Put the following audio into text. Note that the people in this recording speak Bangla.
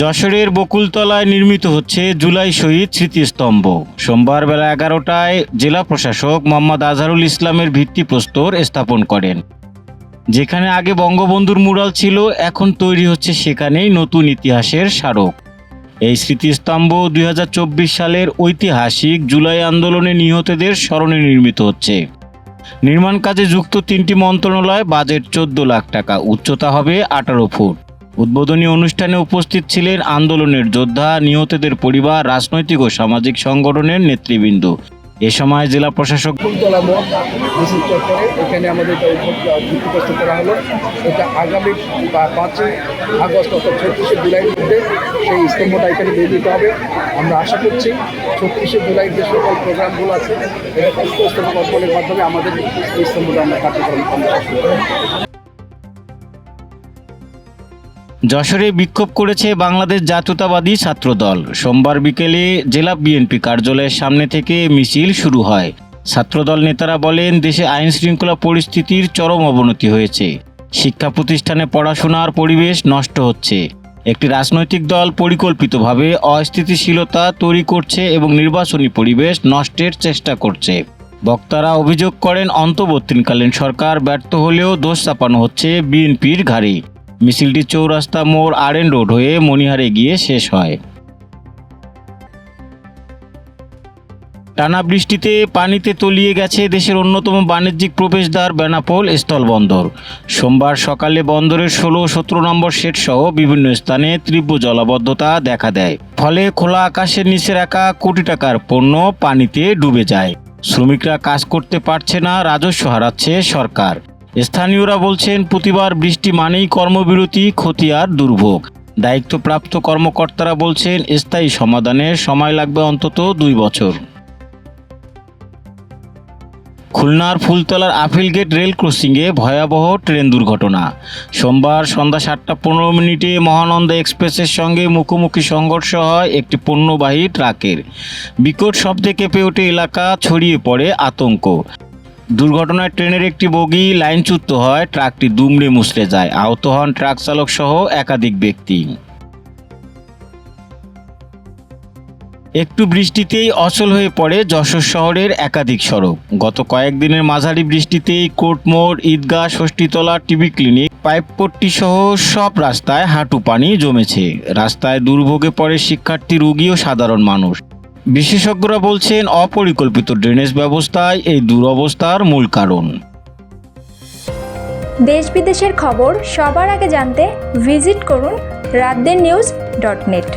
যশোরের বকুলতলায় নির্মিত হচ্ছে জুলাই শহীদ স্মৃতিস্তম্ভ। সোমবার বেলা এগারোটায় জেলা প্রশাসক মোহাম্মদ আজহারুল ইসলামের ভিত্তিপ্রস্তর স্থাপন করেন। যেখানে আগে বঙ্গবন্ধুর মুরাল ছিল, এখন তৈরি হচ্ছে সেখানেই নতুন ইতিহাসের স্মারক। এই স্মৃতিস্তম্ভ দুই হাজার চব্বিশ সালের ঐতিহাসিক জুলাই আন্দোলনে নিহতদের স্মরণে নির্মিত হচ্ছে। নির্মাণ কাজে যুক্ত তিনটি মন্ত্রণালয়, বাজেট চোদ্দ লাখ টাকা, উচ্চতা হবে আঠারো ফুট। উদ্বোধনী অনুষ্ঠানে উপস্থিত ছিলেন আন্দোলনের যোদ্ধা, নিহতদের পরিবার, রাজনৈতিক ও সামাজিক সংগঠনের নেতৃবৃন্দ। এ সময় জেলা প্রশাসক এখানে আমাদের করা হলো, এটা আগামী পাঁচই আগস্ট অর্থাৎ ছত্রিশে জুলাইয়ের মধ্যে সেই স্তম্ভটা এখানে দিয়ে দিতে হবে। আমরা আশা করছি ছত্রিশে জুলাই যে সকল প্রোগ্রামগুলো আছে, এটা স্তম্ভ মাধ্যমে আমাদের এই স্তম্ভটা আমরা কার্যক্রম যশোরে বিক্ষোভ করেছে বাংলাদেশ জাতীয়তাবাদী ছাত্রদল। সোমবার বিকেলে জেলা বিএনপি কার্যালয়ের সামনে থেকে মিছিল শুরু হয়। ছাত্রদল নেতারা বলেন, দেশে আইন শৃঙ্খলা পরিস্থিতির চরম অবনতি হয়েছে। শিক্ষা প্রতিষ্ঠানে পড়াশোনার পরিবেশ নষ্ট হচ্ছে। একটি রাজনৈতিক দল পরিকল্পিতভাবে অস্থিতিশীলতা তৈরি করছে এবং নির্বাচনী পরিবেশ নষ্টের চেষ্টা করছে। বক্তারা অভিযোগ করেন, অন্তর্বর্তীকালীন সরকার ব্যর্থ হলেও দোষ চাপানো হচ্ছে বিএনপির ঘাড়ে। মিছিলটি চৌরাস্তা মোড় আরএন রোড হয়ে মণিহারে গিয়ে শেষ হয়। টানা বৃষ্টিতে পানিতে তলিয়ে গেছে দেশের অন্যতম বাণিজ্যিক প্রবেশদ্বার বেনাপোল স্থলবন্দর। সোমবার সকালে বন্দরের ষোলো সতেরো নম্বর সেট সহ বিভিন্ন স্থানে তীব্র জলাবদ্ধতা দেখা দেয়। ফলে খোলা আকাশের নিচে রাখা কোটি টাকার পণ্য পানিতে ডুবে যায়। শ্রমিকরা কাজ করতে পারছে না, রাজস্ব হারাচ্ছে সরকার। স্থানীয়রা বলছেন, প্রতিবার বৃষ্টি মানেই কর্মবিরতি, ক্ষতি আর দুর্ভোগ। দায়িত্বপ্রাপ্ত কর্মকর্তারা বলছেন, স্থায়ী সমাধানে সময় লাগবে অন্তত দুই বছর। খুলনার ফুলতলার আপিল গেট রেল ক্রসিংয়ে ভয়াবহ ট্রেন দুর্ঘটনা। সোমবার সন্ধ্যা সাতটা পনেরো মিনিটে মহানন্দা এক্সপ্রেসের সঙ্গে মুখোমুখি সংঘর্ষ হয় একটি পণ্যবাহী ট্রাকের। বিকট শব্দে কেঁপে ওঠে এলাকা, ছড়িয়ে পড়ে আতঙ্ক। দুর্ঘটনায় ট্রেনের একটি বগি লাইনচ্যুত হয়, ট্রাকটি দুমড়ে মুচড়ে যায়। আহত হন ট্রাক চালক সহ একাধিক ব্যক্তি। একটু বৃষ্টিতেই অচল হয়ে পড়ে যশোর শহরের একাধিক সড়ক। গত কয়েকদিনের মাঝারি বৃষ্টিতেই কোর্টমোড় ঈদগাহ, ষষ্ঠীতলা টিভি ক্লিনিক, পাইপপট্টি সহ সব রাস্তায় হাঁটু পানি জমেছে। রাস্তায় দুর্ভোগে পড়ে শিক্ষার্থী, রোগী ও সাধারণ মানুষ। বিশেষজ্ঞরা বলছেন অপরিকল্পিত ড্রেনেজ ব্যবস্থায় এই দুরবস্থার মূল কারণ। দেশ বিদেশের খবর সবার আগে জানতে ভিজিট করুন রাতদের নিউজ ডট নেট।